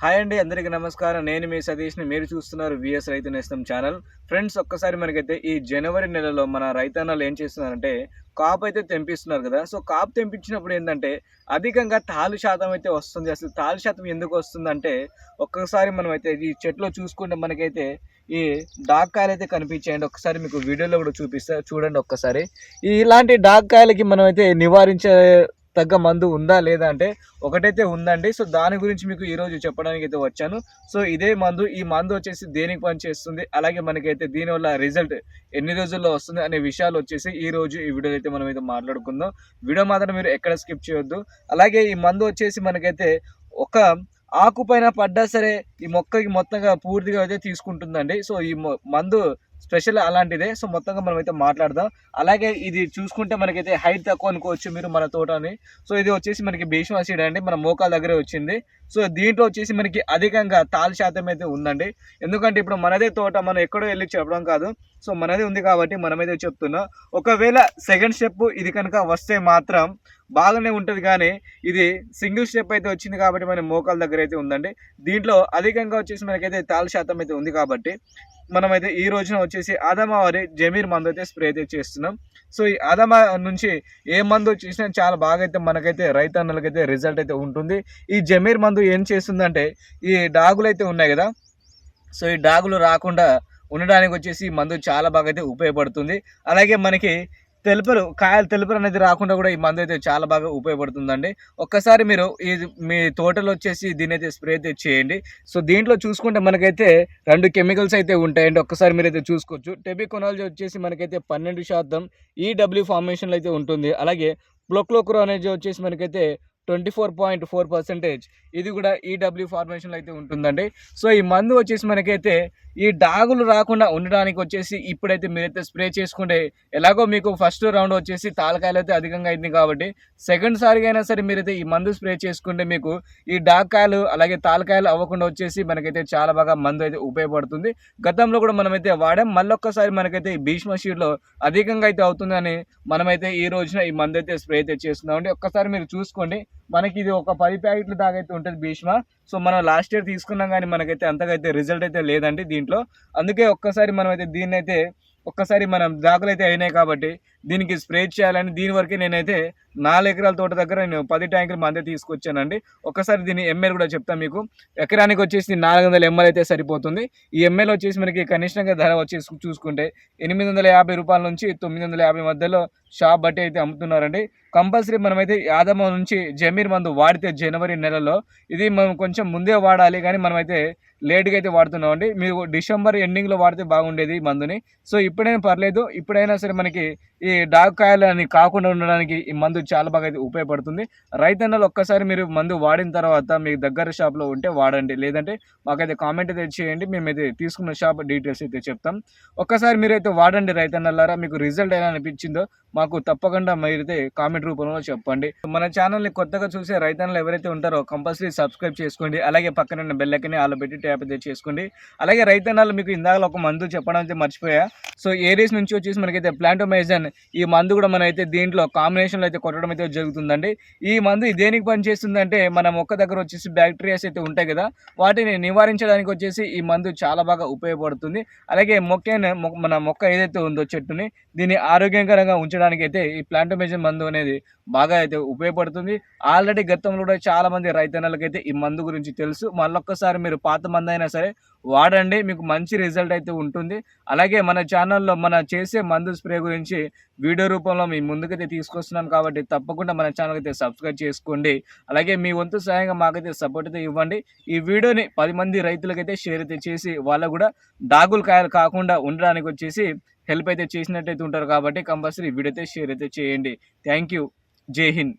Hi అండి అందరికీ నమస్కారం. నేను మీ సతీష్ని. మీరు చూస్తున్నారు విఎస్ రైతు నేస్తం ఛానల్. ఫ్రెండ్స్ ఒక్కసారి మనకైతే ఈ జనవరి నెలలో మన రైతన్నలు ఏం చేస్తున్నారంటే కాపు అయితే తెంపిస్తున్నారు కదా. సో కాపు తెంపించినప్పుడు ఏంటంటే అధికంగా తాలు శాతం అయితే వస్తుంది. అసలు తాలు శాతం ఎందుకు వస్తుందంటే ఒక్కసారి మనం అయితే ఈ చెట్లో చూసుకుంటే మనకైతే ఈ డాక్కాయలు అయితే కనిపించాయండి. ఒకసారి మీకు వీడియోలో కూడా చూపిస్తా చూడండి ఒక్కసారి. ఈ ఇలాంటి డాక్కాయలకి మనం అయితే నివారించే తగ్గ మందు ఉందా లేదా అంటే ఒకటైతే ఉందండి. సో దాని గురించి మీకు ఈరోజు చెప్పడానికి అయితే వచ్చాను. సో ఇదే మందు ఈ మందు వచ్చేసి దేనికి పని చేస్తుంది అలాగే మనకైతే దీనివల్ల రిజల్ట్ ఎన్ని రోజుల్లో వస్తుంది అనే విషయాలు వచ్చేసి ఈ రోజు ఈ వీడియో అయితే మనం అయితే మాట్లాడుకుందాం. వీడియో మాత్రం మీరు ఎక్కడ స్కిప్ చేయొద్దు. అలాగే ఈ మందు వచ్చేసి మనకైతే ఒక ఆకు పైన పడ్డా సరే ఈ మొక్కకి మొత్తంగా పూర్తిగా అయితే తీసుకుంటుందండి. సో ఈ మందు స్పెషల్ అలాంటిదే. సో మొత్తంగా మనం అయితే మాట్లాడదాం. అలాగే ఇది చూసుకుంటే మనకైతే హైట్ తక్కువ అనుకోవచ్చు మీరు మన తోటని. సో ఇది వచ్చేసి మనకి భీష్మ సీడ్ అండి. మన మోకాల దగ్గరే వచ్చింది. సో దీంట్లో వచ్చేసి మనకి అధికంగా తాల్ శాతం అయితే ఉందండి. ఎందుకంటే ఇప్పుడు మనదే తోట మనం ఎక్కడో వెళ్ళి చెప్పడం కాదు. సో మనదే ఉంది కాబట్టి మనమైతే చెప్తున్నాం. ఒకవేళ సెకండ్ స్టెప్ ఇది కనుక వస్తే మాత్రం బాగానే ఉంటుంది కానీ ఇది సింగిల్ స్టెప్ అయితే వచ్చింది కాబట్టి మన మోకాల దగ్గర అయితే ఉందండి. దీంట్లో అధికంగా వచ్చేసి మనకైతే తాల్ శాతం అయితే ఉంది కాబట్టి మనమైతే ఈ రోజున వచ్చేసి ఆదమా వారి జమీర్ మందు అయితే స్ప్రే అయితే చేస్తున్నాం. సో ఈ ఆదమా నుంచి ఏ మందు చేసినా చాలా బాగా అయితే మనకైతే రైతన్నలకైతే రిజల్ట్ అయితే ఉంటుంది. ఈ జమీర్ మందు ఏం చేస్తుందంటే ఈ డాగులు అయితే ఉన్నాయి కదా సో ఈ డాగులు రాకుండా ఉండడానికి వచ్చేసి ఈ మందు చాలా బాగా అయితే ఉపయోగపడుతుంది. అలాగే మనకి తెలుపులు కాయలు తెలుపులు అనేది రాకుండా కూడా ఈ మందు అయితే చాలా బాగా ఉపయోగపడుతుందండి. ఒక్కసారి మీరు ఈ మీ తోటలో వచ్చేసి దీని అయితే స్ప్రే అయితే చేయండి. సో దీంట్లో చూసుకుంటే మనకైతే రెండు కెమికల్స్ అయితే ఉంటాయండి. ఒక్కసారి మీరు అయితే చూసుకోవచ్చు. టెబికొనాలజీ వచ్చేసి మనకైతే పన్నెండు శాతం ఈడబ్ల్యూ ఫార్మేషన్లో అయితే ఉంటుంది. అలాగే ప్లొక్లోక్రో అనేది వచ్చేసి మనకైతే twenty four point four percentage. ఇది కూడా ఈడబ్ల్యూ ఫార్మేషన్లో అయితే ఉంటుందండి. సో ఈ మందు వచ్చేసి మనకైతే ఈ డాగులు రాకుండా ఉండడానికి వచ్చేసి ఇప్పుడైతే మీరైతే స్ప్రే చేసుకుంటే ఎలాగో మీకు ఫస్ట్ రౌండ్ వచ్చేసి తాలకాయలు అయితే అధికంగా అయింది కాబట్టి సెకండ్ సారిగా అయినా సరే మీరైతే ఈ మందు స్ప్రే చేసుకుంటే మీకు ఈ డాకాయలు అలాగే తాలకాయలు అవ్వకుండా వచ్చేసి మనకైతే చాలా బాగా మందు అయితే ఉపయోగపడుతుంది. గతంలో కూడా మనమైతే వాడాం. మళ్ళొక్కసారి మనకైతే ఈ భీష్మ షీడ్లో అధికంగా అయితే అవుతుందని మనమైతే ఈ రోజున ఈ మందు అయితే స్ప్రే అయితే చేస్తున్నామండి. ఒక్కసారి మీరు చూసుకోండి. మనకి ఇది ఒక పది ప్యాకెట్లు దాకైతే ఉంటుంది భీష్మ. సో మనం లాస్ట్ ఇయర్ తీసుకున్నాం కానీ మనకైతే అంతగా రిజల్ట్ అయితే లేదండి దీంట్లో. అందుకే ఒక్కసారి మనం అయితే దీన్ని అయితే ఒక్కసారి మనం దాఖలు అయితే అయినాయి కాబట్టి దీనికి స్ప్రే చేయాలని దీని వరకే నేనైతే నాలుగు ఎకరాల తోట దగ్గర నేను పది ట్యాంకులు మందే తీసుకొచ్చానండి. ఒకసారి దీని ఎంఎల్ కూడా చెప్తాను మీకు. ఎకరానికి వచ్చేసి నాలుగు వందల ఎంఎల్ అయితే సరిపోతుంది. ఈ ఎంఎల్ వచ్చేసి మనకి కనిష్టంగా ధర వచ్చేసి చూసుకుంటే ఎనిమిది వందల యాభై రూపాయల నుంచి తొమ్మిది వందల యాభై మధ్యలో షాప్ బట్టి అయితే అమ్ముతున్నారండి. కంపల్సరీ మనమైతే యాదమ్మ నుంచి జమీర్ మందు వాడితే జనవరి నెలలో. ఇది మనం కొంచెం ముందే వాడాలి కానీ మనమైతే లేట్గా అయితే వాడుతున్నామండి. మీరు డిసెంబర్ ఎండింగ్లో వాడితే బాగుండేది ఈ మందుని. సో ఇప్పుడైనా పర్లేదు. ఇప్పుడైనా సరే మనకి ఈ డాగ్ కాయలు అని కాకుండా ఉండడానికి ఈ మందు చాలా బాగా అయితే ఉపయోగపడుతుంది. రైతన్నలు ఒక్కసారి మీరు మందు వాడిన తర్వాత మీకు దగ్గర షాప్లో ఉంటే వాడండి. లేదంటే మాకైతే కామెంట్ అయితే చేయండి. మేమైతే తీసుకున్న షాప్ డీటెయిల్స్ అయితే చెప్తాం. ఒక్కసారి మీరైతే వాడండి రైతన్నలారా మీకు రిజల్ట్ ఎలా అనిపించిందో మాకు తప్పకుండా మీరైతే కామెంట్ రూపంలో చెప్పండి. మన ఛానల్ని కొత్తగా చూసే రైతన్నలు ఎవరైతే ఉంటారో కంపల్సరీ సబ్స్క్రైబ్ చేసుకోండి. అలాగే పక్కన ఉన్న బెల్లకని ఆలో పెట్టి ట్యాప్ అయితే చేసుకోండి. అలాగే రైతన్నలు మీకు ఇందాక ఒక మందు చెప్పడం అయితే మర్చిపోయా. సో ఏరియస్ నుంచి వచ్చేసి మనకైతే ప్లాంటోమైజన్ ఈ మందు కూడా మనం అయితే దీంట్లో కాంబినేషన్లో అయితే కొట్టడం అయితే జరుగుతుందండి. ఈ మందు దేనికి పనిచేస్తుందంటే మన మొక్క దగ్గర వచ్చేసి బ్యాక్టీరియాస్ అయితే ఉంటాయి కదా వాటిని నివారించడానికి వచ్చేసి ఈ మందు చాలా బాగా ఉపయోగపడుతుంది. అలాగే మొక్క మన మొక్క ఏదైతే ఉందో చెట్టుని దీన్ని ఆరోగ్యకరంగా ఉంచడానికి అయితే ఈ ప్లాంటోమైజన్ మందు అనేది బాగా అయితే ఉపయోగపడుతుంది. ఆల్రెడీ గతంలో కూడా చాలా మంది రైతన్నలకైతే ఈ మందు గురించి తెలుసు. మళ్ళొక్కసారి మీరు పాత మందు అయినా సరే వాడండి మీకు మంచి రిజల్ట్ అయితే ఉంటుంది. అలాగే మన ఛానల్లో మన చేసే మందు స్ప్రే గురించి వీడియో రూపంలో మీ ముందుకైతే తీసుకొస్తున్నాను కాబట్టి తప్పకుండా మన ఛానల్ అయితే సబ్స్క్రైబ్ చేసుకోండి. అలాగే మీ వంతు సహాయంగా మాకైతే సపోర్ట్ అయితే ఇవ్వండి. ఈ వీడియోని పది మంది రైతులకైతే షేర్ అయితే చేసి వాళ్ళకు కూడా దాగులు కాయలు కాకుండా ఉండడానికి వచ్చేసి హెల్ప్ అయితే చేసినట్టయితే ఉంటారు కాబట్టి కంపల్సరీ వీడియో అయితే షేర్ అయితే చేయండి. Thank you. జై హింద్.